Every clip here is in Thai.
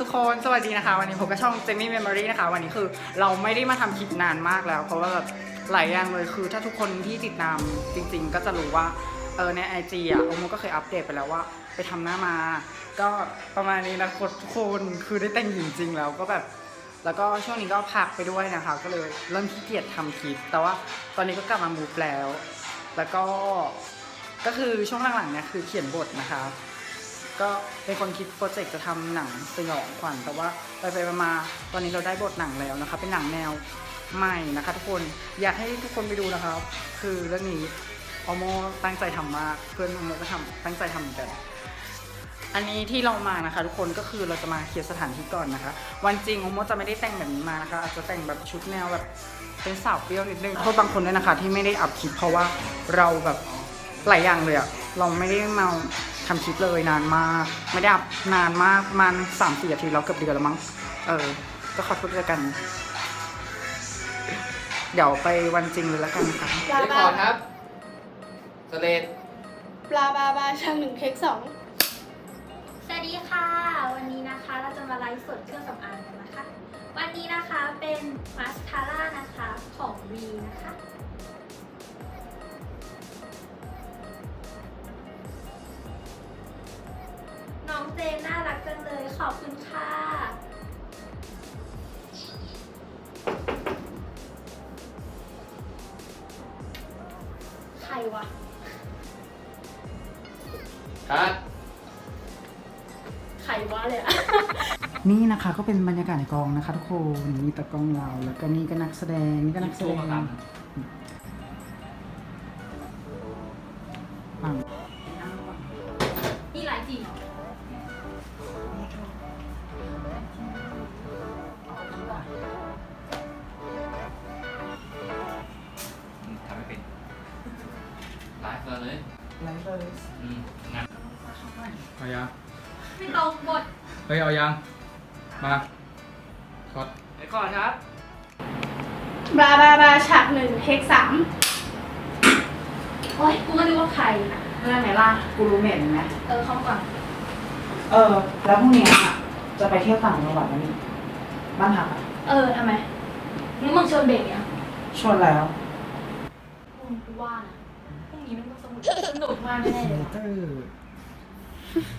ทุกคนสวัสดีนะคะ วันนี้ผมก็ช่อง j e m m y Memory นะคะ วันนี้คือเราไม่ได้มาทำคลิปนานมากแล้ว เพราะว่าแบบหลายอย่างเลยคือถ้าทุกคนที่ติดตามจริง ๆ ก็จะรู้ว่าเออในไอจีอะโอโมก็เคยอัปเดตไปแล้วว่า ไปทำหน้ามา ก็ประมาณนี้นะทุกคนคือได้แต่งหญิงจริงแล้วก็แบบแล้วก็ช่วงนี้ก็พักไปด้วยนะคะ ก็เลยเริ่มขี้เกียจทำคลิป แต่ว่าตอนนี้ก็กลับมามูฟแล้ว แล้วก็ก็คือช่วงหลังๆเนี่ยคือเขียนบทนะคะ ก็เป็นคนคิดโปรเจกต์จะทำหนังสยองขวัญแต่ว่าไปไปมาตอนนี้เราได้บทหนังแล้วนะคะ เป็นหนังแนวใหม่นะคะ ทุกคนอยากให้ทุกคนไปดูนะคะคือเรื่องนี้อโมตั้งใจทำมากเพื่อนอโมก็ทำตั้งใจทำเหมือนกัน อันนี้ที่เรามานะคะ ทุกคนก็คือเราจะมาเคลียร์สถานที่ก่อนนะคะ วันจริงอโมจะไม่ได้แต่งแบบนี้มานะคะ อาจจะแต่งแบบชุดแนวแบบเป็นสาวเปรี้ยวนิดนึงโทษบางคนด้วยนะคะ ที่ไม่ได้อัพคลิปเพราะว่าเราแบบหลายอย่างเลยอะเราไม่ได้มา ทำคลิปเลยนานมาก ไม่ได้อัพนานมากประมันสามสี่อาทิตย์แล้วเกือบเดือนแล้วมั้ง เออ ก็ขอโทษด้วยกัน เดี๋ยวไปวันจริงเลยแล้วกันค่ะปลาเรคบาคอร์ดครับสเลดปลาบาบาช่างหนึ่งเทคสองสวัสดีค่ะ วันนี้นะคะเราจะมาไลฟ์สดเครื่องสำอางกันนะคะ วันนี้นะคะเป็นมาสคาร่านะคะของวีนะคะ น้องเจนน่ารักจังเลยขอบคุณค่ะ ใครวะ คัดใครวะเลยอะ นี่นะคะก็เป็นบรรยากาศในกองนะคะ ทุกคนนี่ตะกล้องเรา แล้วก็นี่ก็นักแสดงนี่ก็นักแสดงปัง นี่ไลฟ์จริงเหรออื ไลฟ์มาเลยไลฟ์เลยอืมงานเอายังไม่ตรงบทเฮ้ยเอายัง มาช็อตเรคคอร์ดครับปลาบาบาฉากหนึ่งเทคสามโอ๊ยกูก็นึกว่าใครนะเรื่องไหนล่ะกูรู้เหม็นไหมเออเข้าก่อนเออ แล้วพรุ่งนี้อะจะไปเที่ยวต่างจังหวัดแล้วนี่บ้านพักอะเออทำไมนี่มึงชวนเบรกเนี่ยชวนแล้วมึงกูว่านะพรุ่งนี้มันต้องสนุก สนุกมากแน่ๆเลยว่ะเออ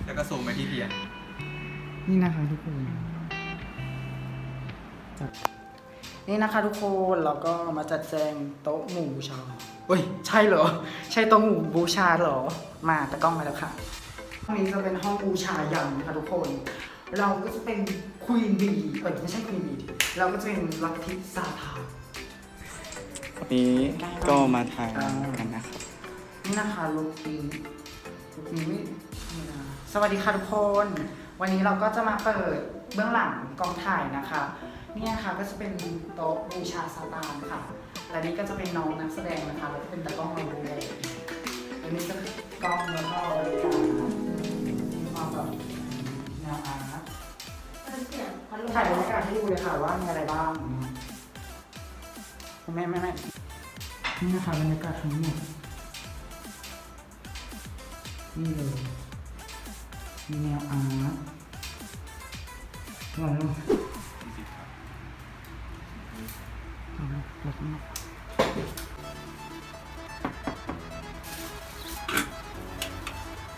แล้วก็ส่งไปที่เพียนนี่นะคะทุกคนจัดนี่นะคะทุกคนเราก็มาจัดแจงโต๊ะหมู่บูชาเฮ้ย ใช่เหรอ ใช่โต๊ะหมู่บูชาเหรอ มาตะกล้องมาแล้วค่ะห้องนี้จะเป็นห้องบูชายันนะคะทุกคน เราก็จะเป็นควีนบีเอ้ยไม่ใช่ควีนบีเราก็จะเป็นลัทธิซาทานวันนี้ก็มาถ่ายกันนะครับ นี่นะคะลูกนี้ลูกนี้ไม่ธรรมดาสวัสดีค่ะทุกคน วันนี้เราก็จะมาเปิดเบื้องหลังกองถ่ายนะคะเนี่ยค่ะก็จะเป็นโต๊ะบูชาซาตานค่ะ และนี่ก็จะเป็นน้องนักแสดงนะคะแล้วก็เป็นตากล้องเราด้วยอันนี้ก็กล้องแล้วก็บรรยากาศมีความแบบแนวอาร์ตถ่ายบรรยากาศให้ดูเลยค่ะว่ามีอะไรบ้างแม่แม่แม่นี่นะคะบรรยากาศทั้งหมด นี่เลยมีแนวอาร์ตลองลองเอาละหลบหลบ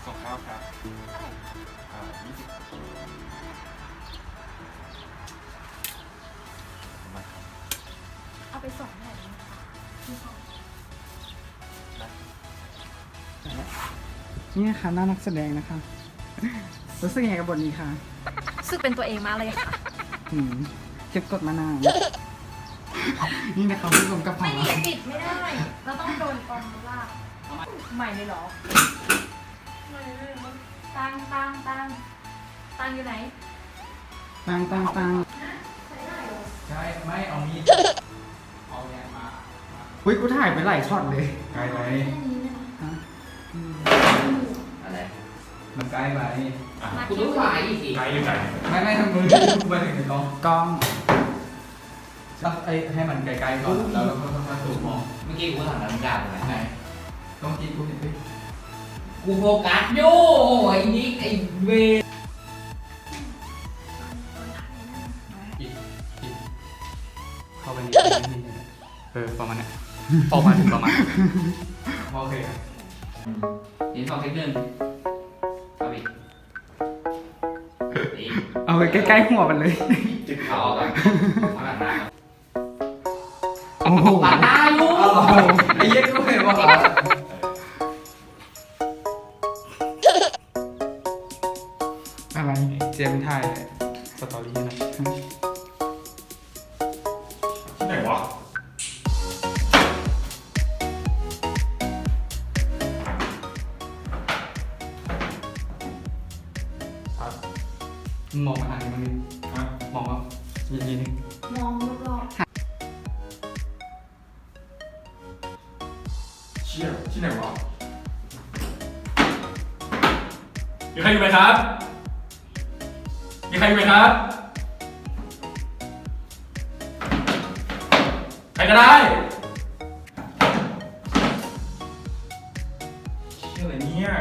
ส่งข้าวครับอ่ายี่สิบมาครับเอาไปส่ง นี่นะคะหน้านักแสดงนะคะรู้สึกยังไงกับบทนี้คะรู้สึกเป็นตัวเองมากเลยค่ะ หืมเก็บกดมานาน นี่นะคะผู้กำกับขอไม่งหนีเราปิดไม่ได้ เราต้องโดนกองลากใหม่เลยเหรอตังตังตังตังอยู่ไหน ตังตังตังใช่ ไม่เอามีดเอาเนี่ยมา อุ้ยกูถ่ายไปหลายช็อตเลยใกล้ไปแมันใกลไปคุณรู้ฝ่าอีกสิไกลหรือไกลไม่ไม่ทำมือไปถึงกล้องกล้องสักไอ้ให้มันไกลๆก่อนแล้วเราค่อยๆสูมองเมื่อกี้กูถามแล้วมึงด่ากูไหมต้องกินกูเห็นดิกูโฟกัสโย่ไอ้นี่ไอ้เวเข้าไปนี่เออประมาณนี้ประมาณถึงประมาณโอเคครับเห็นสองเทคหนึ่ง นี่เอาไปใกล้ๆหัวมันเลย จึกเขาออกก่อนมาหลังหน้าโอ้โหหลังหน้าอยู่เอาเหรอไอ้เหี้ยก็ไม่บอกอะไร เจมส์ถ่ายสตอรี่นะที่ไหนวะ มองมาทางนี้มันนิดมองว่ายีนีนึงมองรอบเชี่ยที่ไหนวะมีใครอยู่ไหมครับ มีใครอยู่ไหมครับ ใครก็ได้เชี่ยอะไรเนี่ย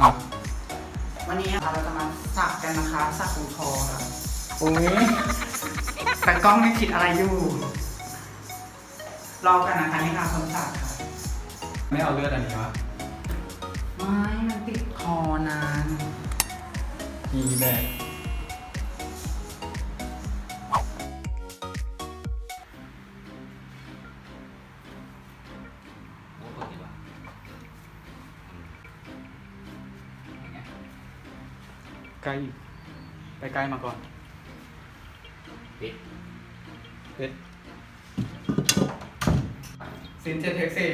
อ้า ววันนี้นะคะเราจะมาสักกันนะคะสักหูทองค่ะโอ้ยแต่กล้องไม่คิดอะไรอยู่ รอกันนะคะนี่ค่ะคนสักค่ะไม่เอาเลือดอันนี้วะไม่มันติดคอนานอีแบก ใกล้อีกใกล้ๆมาก่อนปิดเอ็ดซินเจเท็กซี่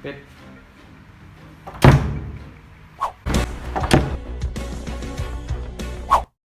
เป็ดเ